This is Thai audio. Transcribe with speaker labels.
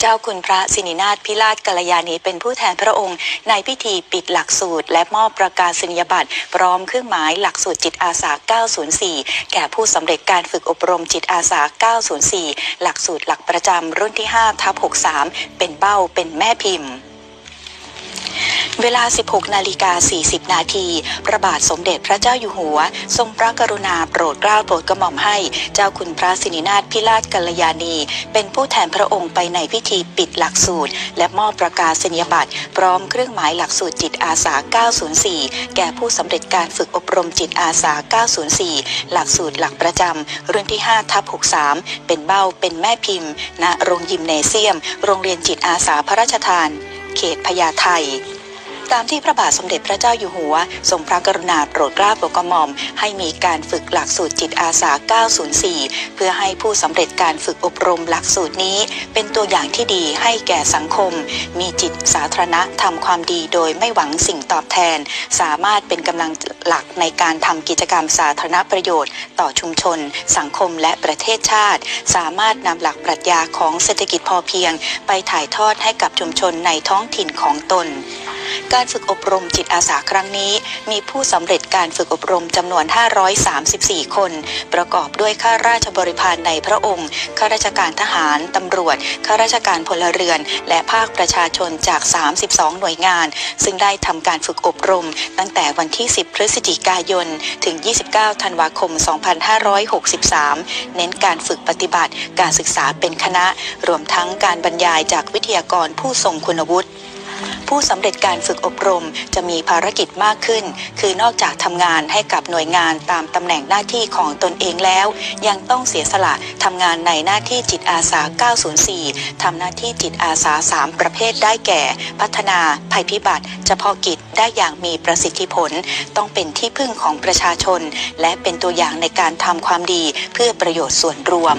Speaker 1: เจ้าคุณพระสินินาถพิราชกัลยาณีเป็นผู้แทนพระองค์ ในพิธีปิดหลักสูตร และมอบประกาศนียบัตรพร้อมเครื่องหมายหลักสูตรจิตอาสา 904 แก่ผู้สำเร็จการฝึกอบรมจิตอาสา 904 หลักสูตรหลักประจำรุ่นที่5ทับ63 เป็นเบ้าเป็นแม่พิมพ์ เวลา 16 นาฬิกา 40 นาที พระบาทสมเด็จพระเจ้าอยู่หัว ทรงพระกรุณาโปรดเกล้าโปรดกระหม่อมให้ เจ้าคุณพระสินินาถพิราชกัลยาณี เป็นผู้แทนพระองค์ไปในพิธีปิดหลักสูตร และมอบประกาศนียบัตร พร้อมเครื่องหมายหลักสูตรจิตอาสา 904 แก่ผู้สำเร็จการฝึกอบรมจิตอาสา 904 หลักสูตรหลักประจำรุ่นที่ 5 ทับ 63 เป็นเบ้าเป็นแม่พิมพ์ ณ โรงยิมเนเซียม โรงเรียนจิตอาสาพระราชทาน เขตพญาไท ตามที่พระบาทสมเด็จพระเจ้าอยู่หัว ทรงพระกรุณาโปรดเกล้าโปรดกระหม่อม ให้มีการฝึกหลักสูตรจิตอาสา 904 เพื่อให้ผู้สำเร็จการฝึกอบรมหลักสูตรนี้ เป็นตัวอย่างที่ดีให้แก่สังคม มีจิตสาธารณะทำความดีโดยไม่หวังสิ่งตอบแทน สามารถเป็นกำลังหลักในการทำกิจกรรมสาธารณประโยชน์ ต่อชุมชน สังคมและประเทศชาติ สามารถนำหลักปรัชญาของเศรษฐกิจพอเพียง ไปถ่ายทอดให้กับชุมชนในท้องถิ่นของตน การฝึกอบรมจิตอาสาครั้งนี้ มีผู้สำเร็จการฝึกอบรมจำนวน 534 คน ประกอบด้วยข้าราชบริพารในพระองค์ ข้าราชการทหาร ตำรวจ ข้าราชการพลเรือน และภาคประชาชนจาก 32 หน่วยงาน ซึ่งได้ทำการฝึกอบรม ตั้งแต่วันที่ 10 พฤศจิกายน ถึง 29 ธันวาคม 2563 เน้นการฝึกปฏิบัติ การศึกษาเป็นคณะ รวมทั้งการบรรยายจากวิทยากรผู้ทรงคุณวุฒิ ผู้สำเร็จการฝึกอบรมจะมีภารกิจมากขึ้น คือนอกจากทำงานให้กับหน่วยงานตามตำแหน่งหน้าที่ของตนเองแล้ว ยังต้องเสียสละทำงานในหน้าที่จิตอาสา 904 ทำหน้าที่จิตอาสา 3 ประเภทได้แก่ พัฒนา ภัยพิบัติ เฉพาะกิจได้อย่างมีประสิทธิผล ต้องเป็นที่พึ่งของประชาชน และเป็นตัวอย่างในการทำความดีเพื่อประโยชน์ส่วนรวม